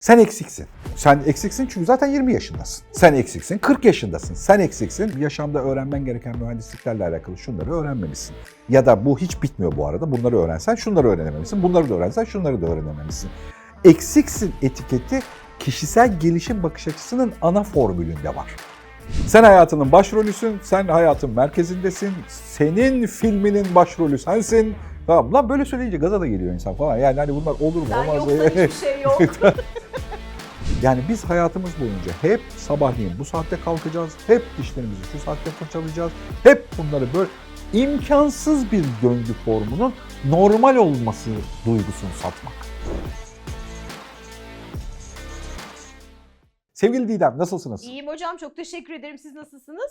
Sen eksiksin. Sen eksiksin çünkü zaten 20 yaşındasın. Sen eksiksin, 40 yaşındasın. Sen eksiksin. Yaşamda öğrenmen gereken mühendisliklerle alakalı şunları öğrenmemişsin. Ya da bu hiç bitmiyor bu arada. Bunları öğrensen şunları öğrenememişsin. Bunları da öğrensen şunları da öğrenememişsin. Eksiksin etiketi kişisel gelişim bakış açısının ana formülünde var. Sen hayatının başrolüsün, sen hayatın merkezindesin, senin filminin başrolü sensin. Tamam lan böyle söyleyince gaza da geliyor insan falan. Yani hani bunlar olur mu Sen olmaz yoksa hiçbir şey yok. Yani biz hayatımız boyunca hep sabahleyin bu saatte kalkacağız, hep dişlerimizi şu saatte fırçalayacağız, hep bunları böyle imkansız bir döngü formunun normal olması duygusunu satmak. Sevgili Didem nasılsınız? İyiyim hocam çok teşekkür ederim. Siz nasılsınız?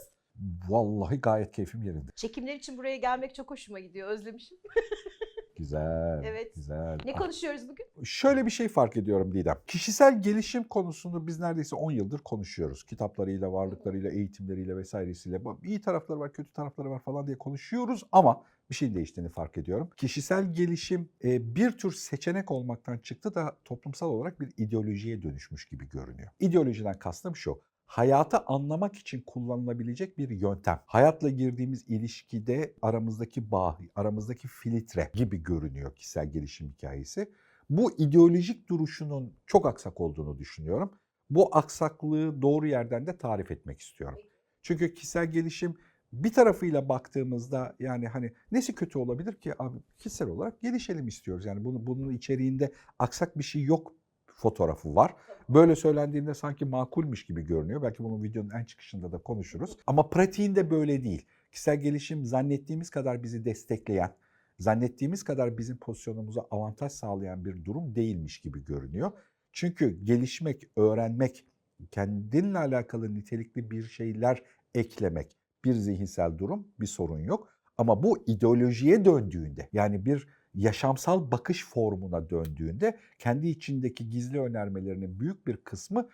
Vallahi gayet keyfim yerinde. Çekimler için buraya gelmek çok hoşuma gidiyor. Özlemişim. Güzel, Evet. güzel. Ne Ah, konuşuyoruz bugün? Şöyle bir şey fark ediyorum Didem. Kişisel gelişim konusunu biz neredeyse 10 yıldır konuşuyoruz. Kitaplarıyla, varlıklarıyla, eğitimleriyle vesairesiyle. İyi tarafları var, kötü tarafları var falan diye konuşuyoruz ama bir şeyin değiştiğini fark ediyorum. Kişisel gelişim e, bir tür seçenek olmaktan çıktı da toplumsal olarak bir ideolojiye dönüşmüş gibi görünüyor. İdeolojiden kastım şu. Hayatı anlamak için kullanılabilecek bir yöntem. Hayatla girdiğimiz ilişkide aramızdaki bağ, aramızdaki filtre gibi görünüyor kişisel gelişim hikayesi. Bu ideolojik duruşunun çok aksak olduğunu düşünüyorum. Bu aksaklığı doğru yerden de tarif etmek istiyorum. Çünkü kişisel gelişim bir tarafıyla baktığımızda yani hani nesi kötü olabilir ki abi kişisel olarak gelişelim istiyoruz. Yani bunu, bunun içeriğinde aksak bir şey yok fotoğrafı var. Böyle söylendiğinde sanki makulmüş gibi görünüyor. Belki bunun videonun en çıkışında da konuşuruz. Ama pratiğinde böyle değil. Kişisel gelişim zannettiğimiz kadar bizi destekleyen, zannettiğimiz kadar bizim pozisyonumuza avantaj sağlayan bir durum değilmiş gibi görünüyor. Çünkü gelişmek, öğrenmek, kendinle alakalı nitelikli bir şeyler eklemek bir zihinsel durum, bir sorun yok. Ama bu ideolojiye döndüğünde yani bir yaşamsal bakış formuna döndüğünde kendi içindeki gizli önermelerinin büyük bir kısmı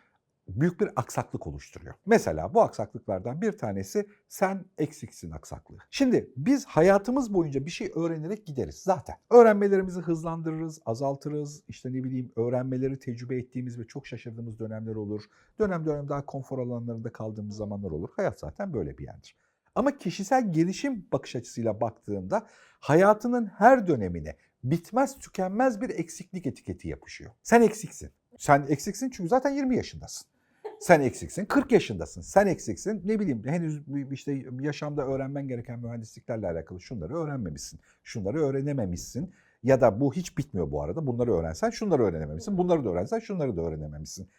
büyük bir aksaklık oluşturuyor. Mesela bu aksaklıklardan bir tanesi sen eksiksin aksaklığı. Şimdi biz hayatımız boyunca bir şey öğrenerek gideriz zaten. Öğrenmelerimizi hızlandırırız, azaltırız. İşte ne bileyim öğrenmeleri tecrübe ettiğimiz ve çok şaşırdığımız dönemler olur. Dönem dönem daha konfor alanlarında kaldığımız zamanlar olur. Hayat zaten böyle bir yerdir. Ama kişisel gelişim bakış açısıyla baktığında hayatının her dönemine bitmez tükenmez bir eksiklik etiketi yapışıyor. Sen eksiksin. Sen eksiksin çünkü zaten 20 yaşındasın. Sen eksiksin, 40 yaşındasın. Sen eksiksin, ne bileyim henüz işte yaşamda öğrenmen gereken mühendisliklerle alakalı şunları öğrenmemişsin. Şunları öğrenememişsin. Ya da bu hiç bitmiyor bu arada. Bunları öğrensen şunları öğrenememişsin. Bunları da öğrensen şunları da öğrenememişsin.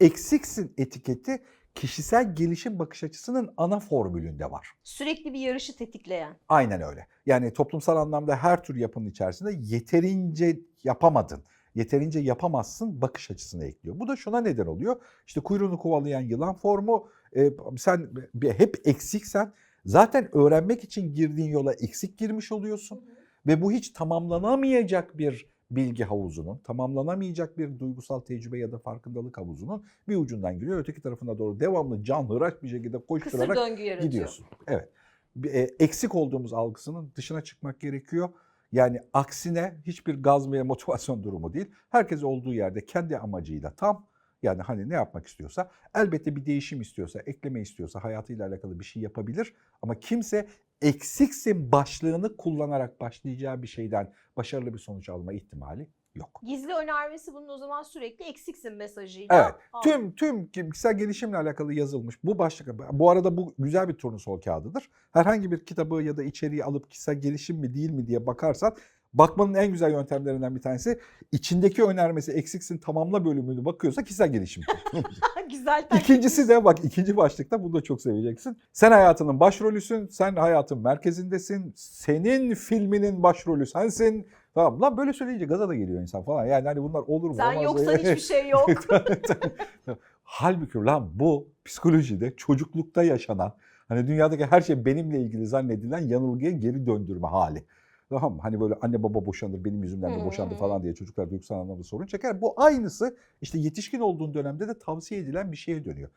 Eksiksin etiketi kişisel gelişim bakış açısının ana formülünde var. Sürekli bir yarışı tetikleyen. Aynen öyle. Yani toplumsal anlamda her tür yapının içerisinde yeterince yapamadın, yeterince yapamazsın bakış açısını ekliyor. Bu da şuna neden oluyor. İşte kuyruğunu kovalayan yılan formu, e, sen hep eksiksen zaten öğrenmek için girdiğin yola eksik girmiş oluyorsun. Ve bu hiç tamamlanamayacak bir bilgi havuzunun, tamamlanamayacak bir duygusal tecrübe ya da farkındalık havuzunun bir ucundan giriyor. Öteki tarafına doğru devamlı can hıraş bir şekilde koşturarak gidiyorsun. Evet. E, eksik olduğumuz algısının dışına çıkmak gerekiyor. Yani aksine hiçbir gaz ve motivasyon durumu değil. Herkes olduğu yerde kendi amacıyla tam yani hani ne yapmak istiyorsa elbette bir değişim istiyorsa, ekleme istiyorsa hayatıyla alakalı bir şey yapabilir. Ama kimse eksiksin başlığını kullanarak başlayacağı bir şeyden başarılı bir sonuç alma ihtimali yok. Gizli önermesi bunun o zaman sürekli eksiksin mesajıyla. Evet. Tüm tüm kişisel gelişimle alakalı yazılmış bu başlık. Bu arada bu güzel bir turnusol kağıdıdır. Herhangi bir kitabı ya da içeriği alıp kişisel gelişim mi değil mi diye bakarsan bakmanın en güzel yöntemlerinden bir tanesi içindeki önermesi eksiksin tamamla bölümünü bakıyorsa kişisel gelişim. Güzel taktik. İkincisi de bak ikinci başlıkta bunu da çok seveceksin. Sen hayatının başrolüsün, sen hayatın merkezindesin, senin filminin başrolü sensin. Tamam lan böyle söyleyince gaza da geliyor insan falan. Yani hani bunlar olur mu? Sen olmaz yoksan hiçbir şey yok. Halbuki lan bu psikolojide çocuklukta yaşanan hani dünyadaki her şey benimle ilgili zannedilen yanılgıya geri döndürme hali. Tamam mı? Hani böyle anne baba boşanır benim yüzümden de boşandı Hmm. falan diye çocuklar duygusal anlamda sorun çeker. Bu aynısı işte yetişkin olduğun dönemde de tavsiye edilen bir şeye dönüyor.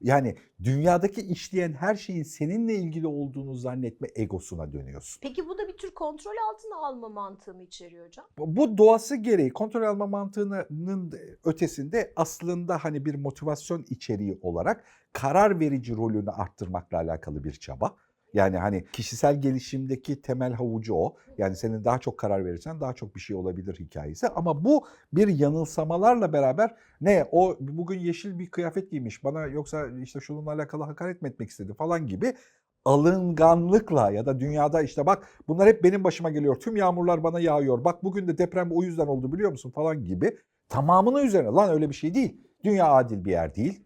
Yani dünyadaki işleyen her şeyin seninle ilgili olduğunu zannetme egosuna dönüyorsun. Peki bu da bir tür kontrol altına alma mantığı mı içeriyor hocam? Bu doğası gereği kontrol alma mantığının ötesinde aslında hani bir motivasyon içeriği olarak karar verici rolünü arttırmakla alakalı bir çaba. Yani hani kişisel gelişimdeki temel havucu o. Yani senin daha çok karar verirsen daha çok bir şey olabilir hikayesi. Ama bu bir yanılsamalarla beraber ne o bugün yeşil bir kıyafet giymiş bana yoksa işte şununla alakalı hakaret mi etmek istedi falan gibi alınganlıkla ya da dünyada işte bak bunlar hep benim başıma geliyor. Tüm yağmurlar bana yağıyor. Bak bugün de deprem o yüzden oldu biliyor musun falan gibi. Tamamını üzerine lan öyle bir şey değil. Dünya adil bir yer değil.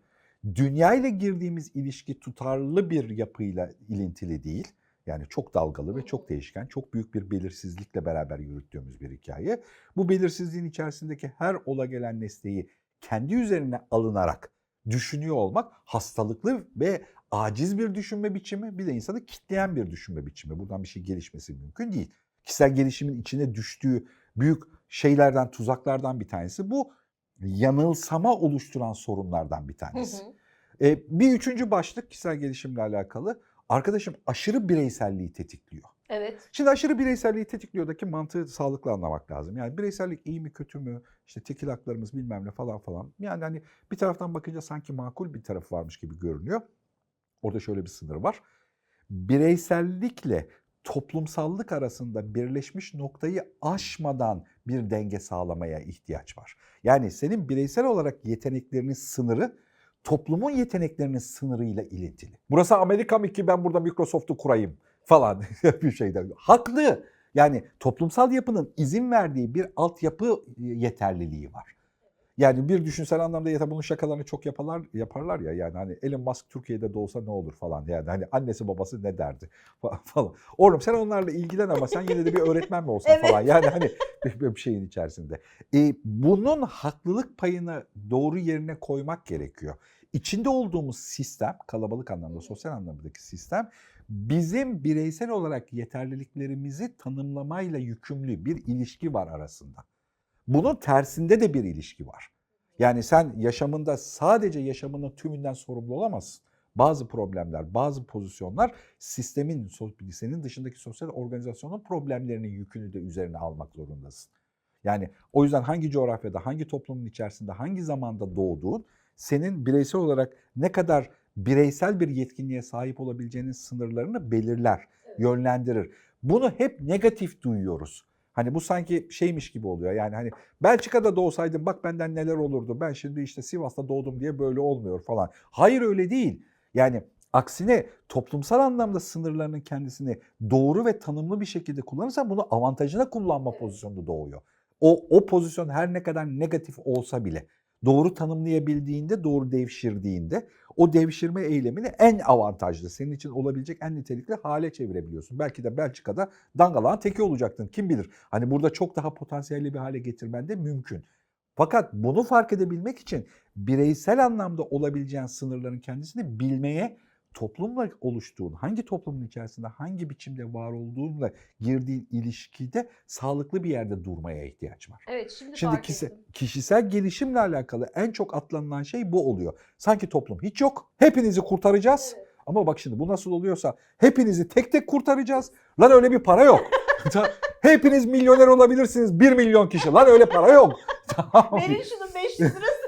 Dünya ile girdiğimiz ilişki tutarlı bir yapıyla ilintili değil. Yani çok dalgalı ve çok değişken, çok büyük bir belirsizlikle beraber yürüttüğümüz bir hikaye. Bu belirsizliğin içerisindeki her ola gelen nesneyi kendi üzerine alınarak düşünüyor olmak hastalıklı ve aciz bir düşünme biçimi bir de insanı kitleyen bir düşünme biçimi. Buradan bir şey gelişmesi mümkün değil. Kişisel gelişimin içine düştüğü büyük şeylerden, tuzaklardan bir tanesi bu yanılsama oluşturan sorunlardan bir tanesi. E, bir üçüncü başlık kişisel gelişimle alakalı. Arkadaşım aşırı bireyselliği tetikliyor. Evet. Şimdi aşırı bireyselliği tetikliyordaki mantığı sağlıklı anlamak lazım. Yani bireysellik iyi mi kötü mü? İşte tekil haklarımız bilmem ne falan falan. Yani hani bir taraftan bakınca sanki makul bir tarafı varmış gibi görünüyor. Orada şöyle bir sınır var. Bireysellikle toplumsallık arasında birleşmiş noktayı aşmadan bir denge sağlamaya ihtiyaç var. Yani senin bireysel olarak yeteneklerinin sınırı toplumun yeteneklerinin sınırıyla ilintili. Burası Amerika mı ki ben burada Microsoft'u kurayım falan bir şeyden. Haklı. Yani toplumsal yapının izin verdiği bir altyapı yeterliliği var. Yani bir düşünsel anlamda ya da bunun şakalarını çok yaparlar, yaparlar ya yani hani Elon Musk Türkiye'de doğsa ne olur falan yani hani annesi babası ne derdi falan. Oğlum sen onlarla ilgilen ama sen yine de bir öğretmen mi olsan Evet. falan yani hani bir, bir şeyin içerisinde. E, bunun haklılık payını doğru yerine koymak gerekiyor. İçinde olduğumuz sistem kalabalık anlamda sosyal anlamdaki sistem bizim bireysel olarak yeterliliklerimizi tanımlamayla yükümlü bir ilişki var arasında. Bunun tersinde de bir ilişki var. Yani sen yaşamında sadece yaşamının tümünden sorumlu olamazsın. Bazı problemler, bazı pozisyonlar sistemin, senin dışındaki sosyal organizasyonun problemlerinin yükünü de üzerine almak zorundasın. Yani o yüzden hangi coğrafyada, hangi toplumun içerisinde, hangi zamanda doğduğun senin bireysel olarak ne kadar bireysel bir yetkinliğe sahip olabileceğinin sınırlarını belirler, yönlendirir. Bunu hep negatif duyuyoruz. Hani bu sanki şeymiş gibi oluyor. Yani hani Belçika'da doğsaydım bak benden neler olurdu. Ben şimdi işte Sivas'ta doğdum diye böyle olmuyor falan. Hayır öyle değil. Yani aksine toplumsal anlamda sınırlarının kendisini doğru ve tanımlı bir şekilde kullanırsan bunu avantajına kullanma pozisyonunda doğuyor. O, o pozisyon her ne kadar negatif olsa bile doğru tanımlayabildiğinde, doğru devşirdiğinde o devşirme eylemini en avantajlı, senin için olabilecek en nitelikli hale çevirebiliyorsun. Belki de Belçika'da dangalağın teki olacaktın kim bilir. Hani burada çok daha potansiyelli bir hale getirmen de mümkün. Fakat bunu fark edebilmek için bireysel anlamda olabileceğin sınırların kendisini bilmeye, toplumla oluştuğun, hangi toplumun içerisinde hangi biçimde var olduğunla girdiğin ilişkide sağlıklı bir yerde durmaya ihtiyaç var. Evet şimdi, Şimdi fark kişi- ettim. kişisel gelişimle alakalı en çok atlanılan şey bu oluyor. Sanki toplum hiç yok. Hepinizi kurtaracağız. Evet. Ama bak şimdi bu nasıl oluyorsa hepinizi tek tek kurtaracağız. Lan öyle bir para yok. Hepiniz milyoner olabilirsiniz. 1 milyon kişi. Lan öyle para yok. Tamam? Verin şunun 500 lirası.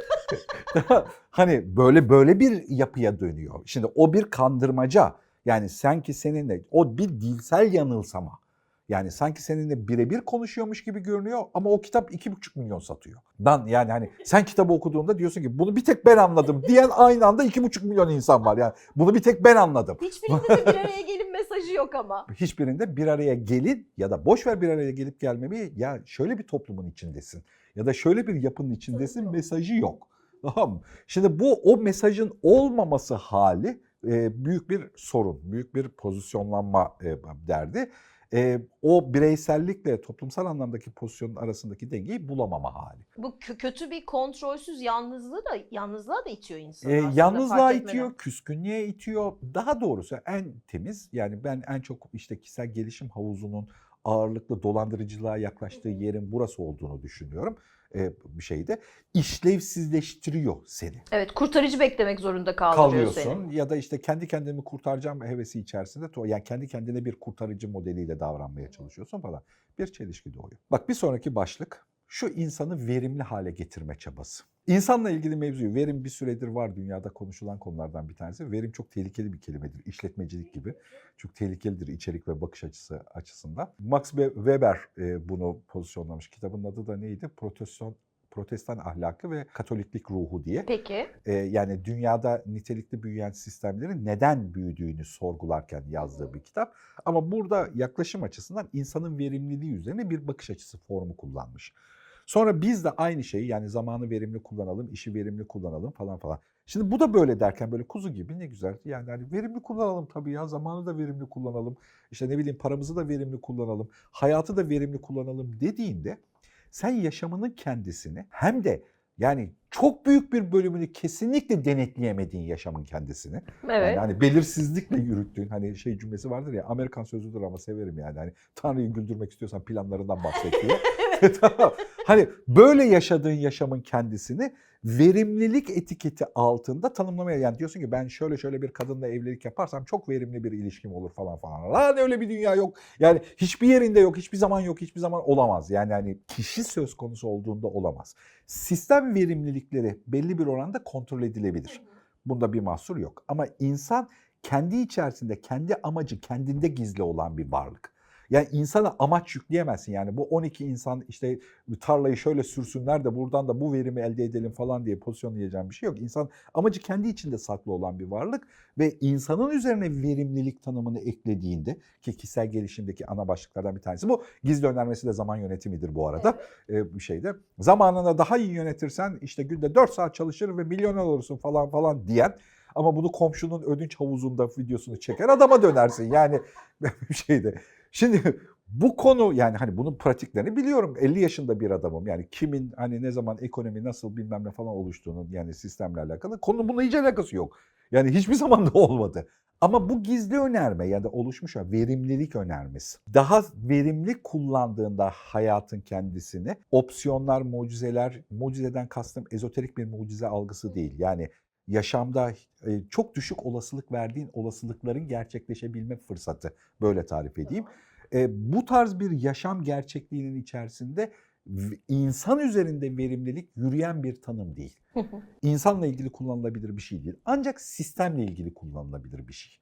hani böyle böyle bir yapıya dönüyor. Şimdi o bir kandırmaca. Yani sanki seninle o bir dilsel yanılsama. Yani sanki seninle birebir konuşuyormuş gibi görünüyor ama o kitap iki buçuk milyon satıyor. Dan yani hani sen kitabı okuduğunda diyorsun ki bunu bir tek ben anladım diyen aynı anda iki buçuk milyon insan var. Yani bunu bir tek ben anladım. Hiçbirinde de bir araya gelin mesajı yok ama. Hiçbirinde bir araya gelin ya da boş ver bir araya gelip gelmemeyi ya şöyle bir toplumun içindesin ya da şöyle bir yapının içindesin mesajı yok. Tamam? Şimdi bu o mesajın olmaması hali e, büyük bir sorun, büyük bir pozisyonlanma e, derdi. E, o bireysellikle toplumsal anlamdaki pozisyonun arasındaki dengeyi bulamama hali. Bu kö- kötü bir kontrolsüz yalnızlığı da yalnızlığa da itiyor insanı E, yalnızlığa itiyor, küskünlüğe itiyor. Daha doğrusu en temiz yani ben en çok işte kişisel gelişim havuzunun ağırlıklı dolandırıcılığa yaklaştığı yerin burası olduğunu düşünüyorum. E, bir şeyde işlevsizleştiriyor seni. Evet kurtarıcı beklemek zorunda kaldırıyor Kalıyorsun seni. ya da işte kendi kendimi kurtaracağım hevesi içerisinde yani kendi kendine bir kurtarıcı modeliyle davranmaya çalışıyorsun falan. Bir çelişki doğuyor. Bak bir sonraki başlık şu insanı verimli hale getirme çabası. İnsanla ilgili mevzuyu verim bir süredir var dünyada konuşulan konulardan bir tanesi. Verim çok tehlikeli bir kelimedir. İşletmecilik gibi. Çok tehlikelidir içerik ve bakış açısı açısından. Max Weber e, bunu pozisyonlamış. Kitabın adı da neydi? Protestan Protestan ahlakı ve Katoliklik ruhu diye. Peki. E, yani dünyada nitelikli büyüyen sistemlerin neden büyüdüğünü sorgularken yazdığı bir kitap. Ama burada yaklaşım açısından insanın verimliliği üzerine bir bakış açısı formu kullanmış. Sonra biz de aynı şeyi yani zamanı verimli kullanalım, işi verimli kullanalım falan falan. Şimdi bu da böyle derken böyle kuzu gibi ne güzel. Yani hani verimli kullanalım tabii ya zamanı da verimli kullanalım. İşte ne bileyim paramızı da verimli kullanalım. Hayatı da verimli kullanalım dediğinde sen yaşamının kendisini hem de yani çok büyük bir bölümünü kesinlikle denetleyemediğin yaşamın kendisini. Evet. Yani hani belirsizlikle yürüttüğün hani şey cümlesi vardır ya Amerikan sözüdür ama severim yani. Hani Tanrı'yı güldürmek istiyorsan planlarından tamam. Hani böyle yaşadığın yaşamın kendisini verimlilik etiketi altında tanımlamaya yani diyorsun ki ben şöyle şöyle bir kadınla evlilik yaparsam çok verimli bir ilişkim olur falan falan. Lan öyle bir dünya yok. Yani hiçbir yerinde yok, hiçbir zaman yok, hiçbir zaman olamaz. Yani hani kişi söz konusu olduğunda olamaz. Sistem verimlilikleri belli bir oranda kontrol edilebilir. Bunda bir mahsur yok. Ama insan kendi içerisinde, kendi amacı kendinde gizli olan bir varlık. Yani insana amaç yükleyemezsin. Yani bu 12 insan işte tarlayı şöyle sürsünler de buradan da bu verimi elde edelim falan diye pozisyonlayacağım bir şey yok. İnsan amacı kendi içinde saklı olan bir varlık ve insanın üzerine verimlilik tanımını eklediğinde ki kişisel gelişimdeki ana başlıklardan bir tanesi bu. Gizli önermesi de zaman yönetimidir bu arada e, bir şeyde. Zamanını daha iyi yönetirsen işte günde 4 saat çalışır ve milyoner olursun falan falan diyen ama bunu komşunun ödünç havuzunda videosunu çeker adama dönersin yani bir şeyde. Şimdi bu konu yani hani bunun pratiklerini biliyorum. 50 yaşında bir adamım. Yani kimin hani ne zaman ekonomi nasıl bilmem ne falan oluştuğunun yani sistemle alakalı. Konu bununla hiç alakası yok. Yani hiçbir zaman da olmadı. Ama bu gizli önerme yani oluşmuş ya verimlilik önermesi. Daha verimli kullandığında hayatın kendisini opsiyonlar, mucizeler, mucizeden kastım ezoterik bir mucize algısı değil. Yani yaşamda e, çok düşük olasılık verdiğin olasılıkların gerçekleşebilme fırsatı böyle tarif edeyim. E, bu tarz bir yaşam gerçekliğinin içerisinde insan üzerinde verimlilik yürüyen bir tanım değil. İnsanla ilgili kullanılabilir bir şey değil. Ancak sistemle ilgili kullanılabilir bir şey.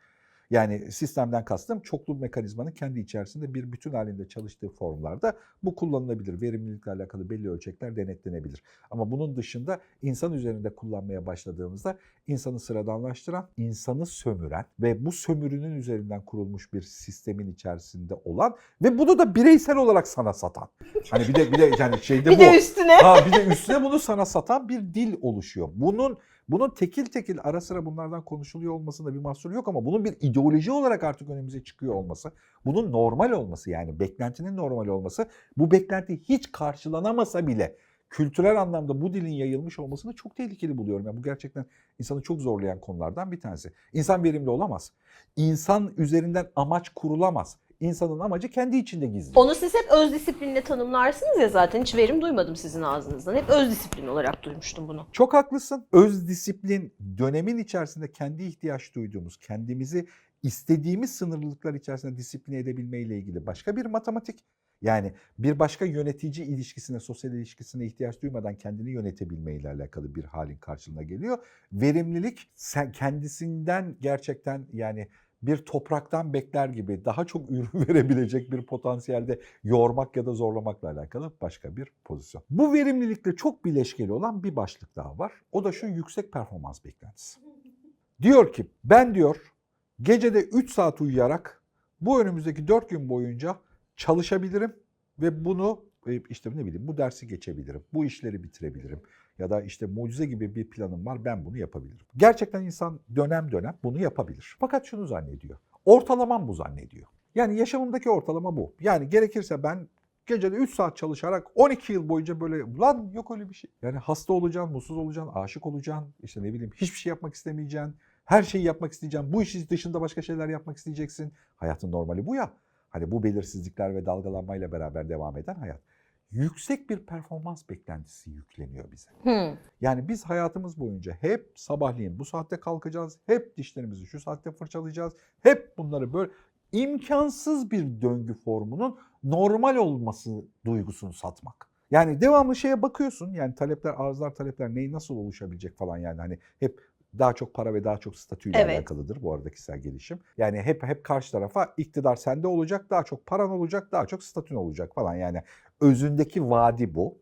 Yani sistemden kastım çoklu mekanizmanın kendi içerisinde bir bütün halinde çalıştığı formlarda bu kullanılabilir. Verimlilikle alakalı belli ölçekler denetlenebilir. Ama bunun dışında insan üzerinde kullanmaya başladığımızda insanı sıradanlaştıran, insanı sömüren ve bu sömürünün üzerinden kurulmuş bir sistemin içerisinde olan ve bunu da bireysel olarak sana satan. Hani bir de bir de yani şeyde Bir bu. de üstüne. Ha bir de üstüne bunu sana satan bir dil oluşuyor. Bunun bunun tekil tekil ara sıra bunlardan konuşuluyor olmasında bir mahsur yok ama bunun bir ideoloji olarak artık önümüze çıkıyor olması, bunun normal olması yani beklentinin normal olması, bu beklenti hiç karşılanamasa bile kültürel anlamda bu dilin yayılmış olmasını çok tehlikeli buluyorum. Yani bu gerçekten insanı çok zorlayan konulardan bir tanesi. İnsan verimli olamaz. İnsan üzerinden amaç kurulamaz. İnsanın amacı kendi içinde gizli. Onu siz hep öz disiplinle tanımlarsınız ya zaten. Hiç verim duymadım sizin ağzınızdan. Hep öz disiplin olarak duymuştum bunu. Çok haklısın. Öz disiplin dönemin içerisinde kendi ihtiyaç duyduğumuz, kendimizi istediğimiz sınırlılıklar içerisinde disipline edebilmeyle ilgili başka bir matematik. Yani bir başka yönetici ilişkisine, sosyal ilişkisine ihtiyaç duymadan kendini yönetebilmeyle alakalı bir halin karşılığına geliyor. Verimlilik kendisinden gerçekten yani bir topraktan bekler gibi daha çok ürün verebilecek bir potansiyelde yormak ya da zorlamakla alakalı başka bir pozisyon. Bu verimlilikle çok bileşkeli olan bir başlık daha var. O da şu yüksek performans beklentisi. Diyor ki ben diyor gecede 3 saat uyuyarak bu önümüzdeki 4 gün boyunca çalışabilirim ve bunu işte ne bileyim bu dersi geçebilirim. Bu işleri bitirebilirim. Ya da işte mucize gibi bir planım var ben bunu yapabilirim. Gerçekten insan dönem dönem bunu yapabilir. Fakat şunu zannediyor. Ortalamam bu zannediyor. Yani yaşamımdaki ortalama bu. Yani gerekirse ben gecede 3 saat çalışarak 12 yıl boyunca böyle lan yok öyle bir şey. Yani hasta olacaksın, mutsuz olacaksın, aşık olacaksın, işte ne bileyim hiçbir şey yapmak istemeyeceksin. Her şeyi yapmak isteyeceksin. Bu işi dışında başka şeyler yapmak isteyeceksin. Hayatın normali bu ya. Hani bu belirsizlikler ve dalgalanmayla beraber devam eden hayat. Yüksek bir performans beklentisi yükleniyor bize. Hı. Yani biz hayatımız boyunca hep sabahleyin bu saatte kalkacağız, hep dişlerimizi şu saatte fırçalayacağız, hep bunları böyle imkansız bir döngü formunun normal olması duygusunu satmak. Yani devamlı şeye bakıyorsun yani talepler, arzlar, talepler neyi nasıl oluşabilecek falan yani hani hep daha çok para ve daha çok statüyle Evet. alakalıdır bu arada kişisel gelişim. Yani hep hep karşı tarafa iktidar sende olacak, daha çok paran olacak, daha çok statün olacak falan yani özündeki vaadi bu.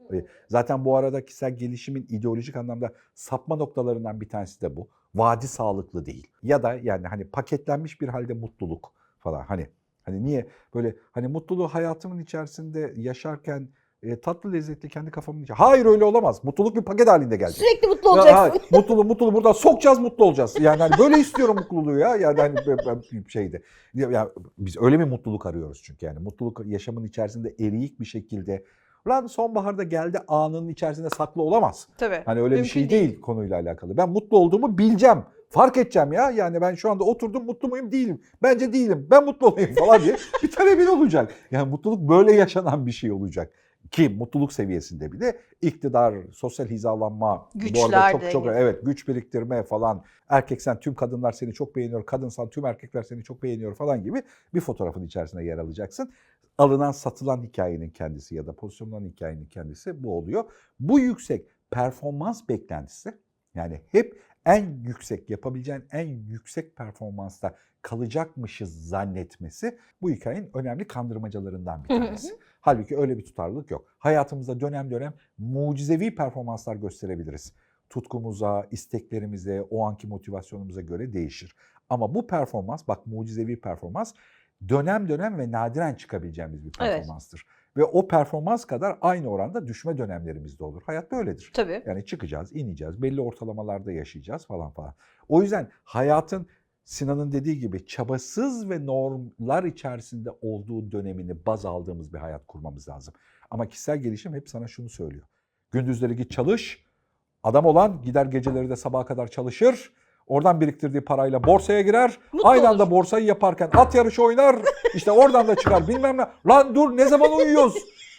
Zaten bu arada kişisel gelişimin ideolojik anlamda sapma noktalarından bir tanesi de bu. Vaadi sağlıklı değil. Ya da yani hani paketlenmiş bir halde mutluluk falan hani hani niye böyle hani mutluluğu hayatımın içerisinde yaşarken e, tatlı lezzetli kendi kafamın içi. Hayır öyle olamaz. Mutluluk bir paket halinde gelecek. Sürekli mutlu Ya, olacaksın. ha, mutluluğu mutluluğu buradan sokacağız mutlu olacağız. Yani hani böyle istiyorum mutluluğu ya. Yani hani ben- şeydi. Ya, ya biz öyle bir mutluluk arıyoruz çünkü yani mutluluk yaşamın içerisinde eriyik bir şekilde. Lan sonbaharda geldi anının içerisinde saklı olamaz. Tabii. Hani öyle bir şey değil. konuyla alakalı. Ben mutlu olduğumu bileceğim. Fark edeceğim ya. Yani ben şu anda oturdum mutlu muyum? Değilim. Bence değilim. Ben mutlu olayım falan diye bir talebin olacak. Yani mutluluk böyle yaşanan bir şey olacak. Ki mutluluk seviyesinde bir de iktidar, sosyal hizalanma, bu Güçler arada çok de çok evet güç biriktirme falan. Erkeksen tüm kadınlar seni çok beğeniyor, kadınsan tüm erkekler seni çok beğeniyor falan gibi bir fotoğrafın içerisinde yer alacaksın. Alınan satılan hikayenin kendisi ya da pozisyonlanan hikayenin kendisi bu oluyor. Bu yüksek performans beklentisi yani hep en yüksek yapabileceğin en yüksek performansta kalacakmışız zannetmesi bu hikayenin önemli kandırmacalarından bir hı hı. Halbuki öyle bir tutarlılık yok. Hayatımızda dönem dönem mucizevi performanslar gösterebiliriz. Tutkumuza, isteklerimize, o anki motivasyonumuza göre değişir. Ama bu performans, bak mucizevi performans dönem dönem ve nadiren çıkabileceğimiz bir Evet. performanstır. Ve o performans kadar aynı oranda düşme dönemlerimiz de olur. Hayat böyledir. Tabii. Yani çıkacağız, ineceğiz, belli ortalamalarda yaşayacağız falan falan. O yüzden hayatın Sinan'ın dediği gibi çabasız ve normlar içerisinde olduğu dönemini baz aldığımız bir hayat kurmamız lazım. Ama kişisel gelişim hep sana şunu söylüyor. Gündüzleri git çalış, adam olan gider geceleri de sabaha kadar çalışır. Oradan biriktirdiği parayla borsaya girer. Mutlu Aynı olur. anda borsayı yaparken at yarışı oynar. İşte oradan da çıkar bilmem ne. Lan dur ne zaman uyuyoruz?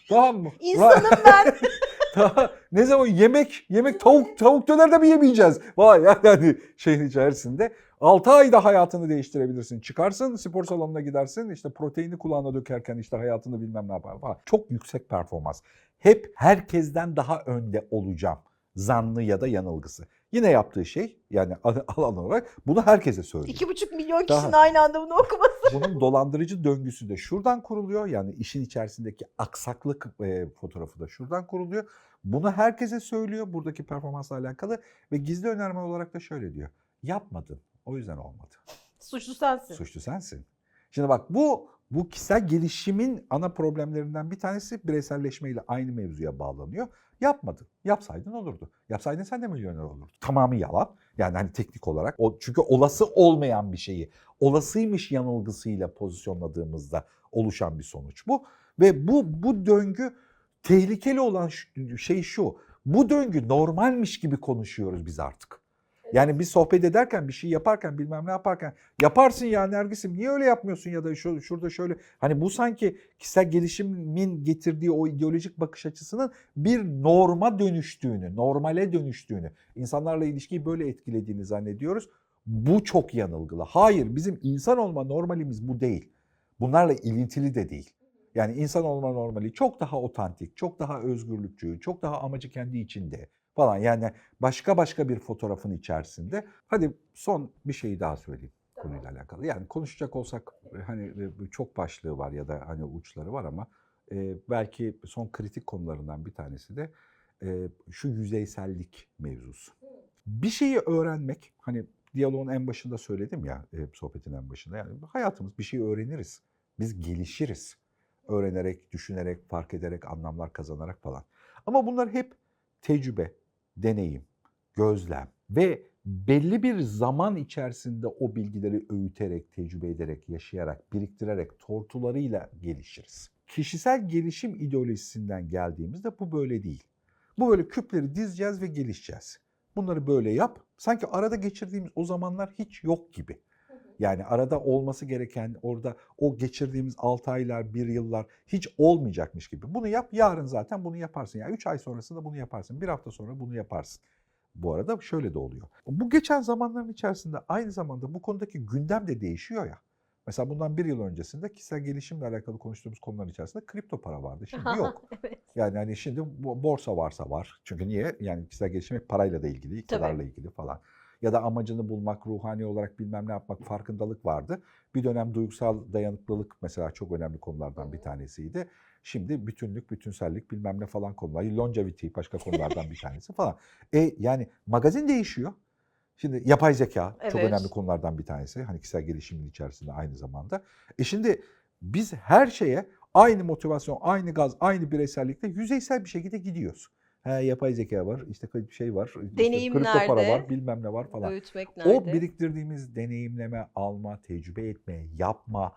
Tamam mı? İnsanım ben. daha ne zaman yemek yemek tavuk tavuk döner de mi yemeyeceğiz? Vay yani şeyin içerisinde 6 ayda hayatını değiştirebilirsin. Çıkarsın spor salonuna gidersin işte proteini kulağına dökerken işte hayatını bilmem ne yapar falan. Çok yüksek performans. Hep herkesten daha önde olacağım. Zanlı ya da yanılgısı. Yine yaptığı şey yani alan olarak bunu herkese söylüyor. İki buçuk milyon Daha- kişinin aynı anda bunu okuması. Bunun dolandırıcı döngüsü de şuradan kuruluyor. Yani işin içerisindeki aksaklık e, fotoğrafı da şuradan kuruluyor. Bunu herkese söylüyor buradaki performansla alakalı ve gizli önerme olarak da şöyle diyor. Yapmadın. O yüzden olmadı. Suçlu sensin. Suçlu sensin. Şimdi bak bu bu kişisel gelişimin ana problemlerinden bir tanesi bireyselleşmeyle aynı mevzuya bağlanıyor. Yapmadın. Yapsaydın olurdu. Yapsaydın sen de milyoner olurdun. Tamamı yalan. Yani hani teknik olarak. O, çünkü olası olmayan bir şeyi olasıymış yanılgısıyla pozisyonladığımızda oluşan bir sonuç bu. Ve bu bu döngü tehlikeli olan şey şu. Bu döngü normalmiş gibi konuşuyoruz biz artık. Yani biz sohbet ederken bir şey yaparken bilmem ne yaparken yaparsın ya Nergis'im niye öyle yapmıyorsun ya da şu, şurada şöyle. Hani bu sanki kişisel gelişimin getirdiği o ideolojik bakış açısının bir norma dönüştüğünü, normale dönüştüğünü, insanlarla ilişkiyi böyle etkilediğini zannediyoruz. Bu çok yanılgılı. Hayır bizim insan olma normalimiz bu değil. Bunlarla ilintili de değil. Yani insan olma normali çok daha otantik, çok daha özgürlükçü, çok daha amacı kendi içinde falan. Yani başka başka bir fotoğrafın içerisinde. Hadi son bir şey daha söyleyeyim konuyla alakalı. Yani konuşacak olsak hani e, çok başlığı var ya da hani uçları var ama e, belki son kritik konularından bir tanesi de e, şu yüzeysellik mevzusu. Bir şeyi öğrenmek hani diyaloğun en başında söyledim ya e, sohbetin en başında yani hayatımız bir şey öğreniriz. Biz gelişiriz. Öğrenerek, düşünerek, fark ederek, anlamlar kazanarak falan. Ama bunlar hep tecrübe, deneyim, gözlem ve belli bir zaman içerisinde o bilgileri öğüterek, tecrübe ederek, yaşayarak, biriktirerek, tortularıyla gelişiriz. Kişisel gelişim ideolojisinden geldiğimizde bu böyle değil. Bu böyle küpleri dizeceğiz ve gelişeceğiz. Bunları böyle yap. Sanki arada geçirdiğimiz o zamanlar hiç yok gibi. Yani arada olması gereken orada o geçirdiğimiz 6 aylar, 1 yıllar hiç olmayacakmış gibi. Bunu yap yarın zaten bunu yaparsın. Yani 3 ay sonrasında bunu yaparsın. Bir hafta sonra bunu yaparsın. Bu arada şöyle de oluyor. Bu geçen zamanların içerisinde aynı zamanda bu konudaki gündem de değişiyor ya. Mesela bundan bir yıl öncesinde kişisel gelişimle alakalı konuştuğumuz konuların içerisinde kripto para vardı. Şimdi yok. evet. Yani hani şimdi bo- borsa varsa var. Çünkü niye? Yani kişisel gelişim hep parayla da ilgili, iktidarla ilgili falan. Ya da amacını bulmak, ruhani olarak bilmem ne yapmak, farkındalık vardı. Bir dönem duygusal dayanıklılık mesela çok önemli konulardan bir tanesiydi. Şimdi bütünlük, bütünsellik bilmem ne falan konular. Longevity başka konulardan bir tanesi falan. E yani magazin değişiyor. Şimdi yapay zeka çok Evet. önemli konulardan bir tanesi. Hani kişisel gelişimin içerisinde aynı zamanda. E şimdi biz her şeye aynı motivasyon, aynı gaz, aynı bireysellikle yüzeysel bir şekilde gidiyoruz. He, yapay zeka var, işte bir şey var, işte kripto para var, bilmem ne var falan. Öğütmek nerede? O biriktirdiğimiz deneyimleme, alma, tecrübe etme, yapma,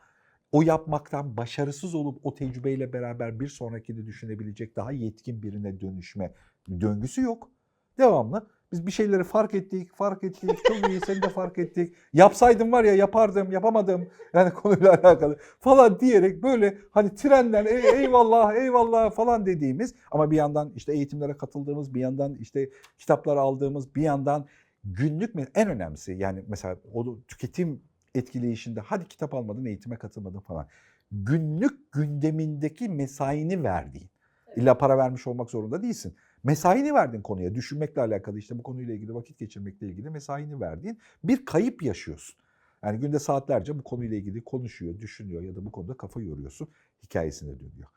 o yapmaktan başarısız olup o tecrübeyle beraber bir sonrakini düşünebilecek daha yetkin birine dönüşme döngüsü yok. Devamlı biz bir şeyleri fark ettik, fark ettik, çok iyi seni de fark ettik. Yapsaydım var ya yapardım, yapamadım yani konuyla alakalı falan diyerek böyle hani trenden "Ey- eyvallah eyvallah falan dediğimiz ama bir yandan işte eğitimlere katıldığımız, bir yandan işte kitaplar aldığımız, bir yandan günlük en önemlisi yani mesela o tüketim etkileyişinde hadi kitap almadın, eğitime katılmadın falan. Günlük gündemindeki mesaini verdiğin. İlla para vermiş olmak zorunda değilsin. Mesaini verdin konuya. Düşünmekle alakalı işte bu konuyla ilgili vakit geçirmekle ilgili mesaini verdiğin bir kayıp yaşıyorsun. Yani günde saatlerce bu konuyla ilgili konuşuyor, düşünüyor ya da bu konuda kafa yoruyorsun hikayesine dönüyor.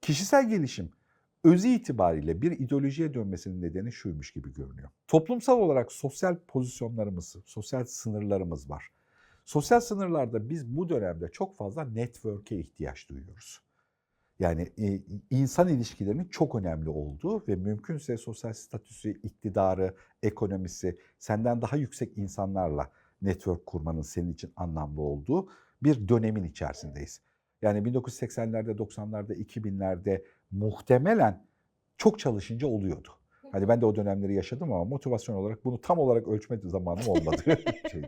Kişisel gelişim özü itibariyle bir ideolojiye dönmesinin nedeni şuymuş gibi görünüyor. Toplumsal olarak sosyal pozisyonlarımız, sosyal sınırlarımız var. Sosyal sınırlarda biz bu dönemde çok fazla network'e ihtiyaç duyuyoruz. Yani e, insan ilişkilerinin çok önemli olduğu ve mümkünse sosyal statüsü, iktidarı, ekonomisi senden daha yüksek insanlarla network kurmanın senin için anlamlı olduğu bir dönemin içerisindeyiz. Yani 1980'lerde, 90'larda, 2000'lerde muhtemelen çok çalışınca oluyordu. Hani ben de o dönemleri yaşadım ama motivasyon olarak bunu tam olarak ölçme zamanım olmadı. şey.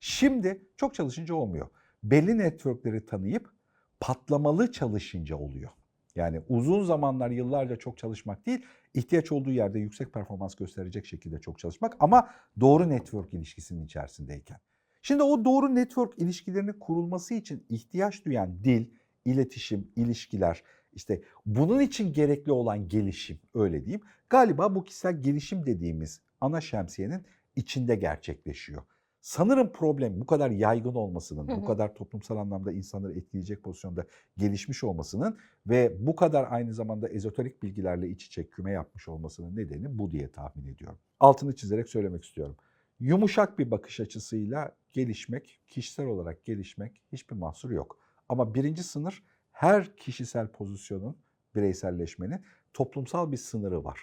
Şimdi çok çalışınca olmuyor. Belli networkleri tanıyıp patlamalı çalışınca oluyor. Yani uzun zamanlar, yıllarca çok çalışmak değil, ihtiyaç olduğu yerde yüksek performans gösterecek şekilde çok çalışmak ama doğru network ilişkisinin içerisindeyken. Şimdi o doğru network ilişkilerinin kurulması için ihtiyaç duyan dil, iletişim, ilişkiler, işte bunun için gerekli olan gelişim öyle diyeyim. Galiba bu kişisel gelişim dediğimiz ana şemsiyenin içinde gerçekleşiyor. Sanırım problem bu kadar yaygın olmasının, Hı bu kadar toplumsal anlamda insanları etkileyecek pozisyonda gelişmiş olmasının ve bu kadar aynı zamanda ezoterik bilgilerle iç içe küme yapmış olmasının nedeni bu diye tahmin ediyorum. Altını çizerek söylemek istiyorum. Yumuşak bir bakış açısıyla gelişmek, kişisel olarak gelişmek hiçbir mahsur yok. Ama birinci sınır her kişisel pozisyonun, bireyselleşmenin toplumsal bir sınırı var.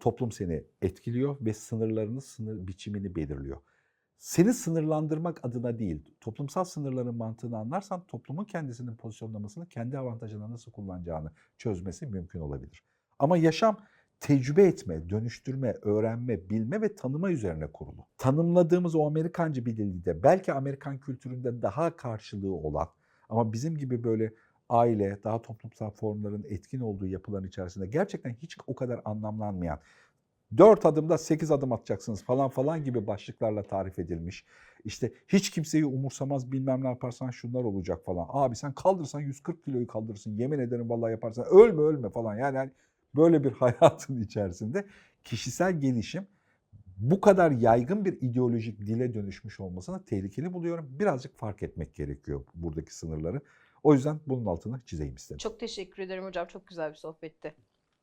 Toplum seni etkiliyor ve sınırlarını, sınır biçimini belirliyor. Seni sınırlandırmak adına değil, toplumsal sınırların mantığını anlarsan toplumun kendisinin pozisyonlamasını kendi avantajına nasıl kullanacağını çözmesi mümkün olabilir. Ama yaşam tecrübe etme, dönüştürme, öğrenme, bilme ve tanıma üzerine kurulu. Tanımladığımız o Amerikancı bir dilde belki Amerikan kültüründe daha karşılığı olan ama bizim gibi böyle aile, daha toplumsal formların etkin olduğu yapıların içerisinde gerçekten hiç o kadar anlamlanmayan, dört adımda sekiz adım atacaksınız falan falan gibi başlıklarla tarif edilmiş. İşte hiç kimseyi umursamaz bilmem ne yaparsan şunlar olacak falan. Abi sen kaldırsan 140 kiloyu kaldırırsın yemin ederim vallahi yaparsan ölme ölme falan. Yani, yani böyle bir hayatın içerisinde kişisel gelişim bu kadar yaygın bir ideolojik dile dönüşmüş olmasına tehlikeli buluyorum. Birazcık fark etmek gerekiyor buradaki sınırları. O yüzden bunun altını çizeyim istedim. Çok teşekkür ederim hocam. Çok güzel bir sohbetti.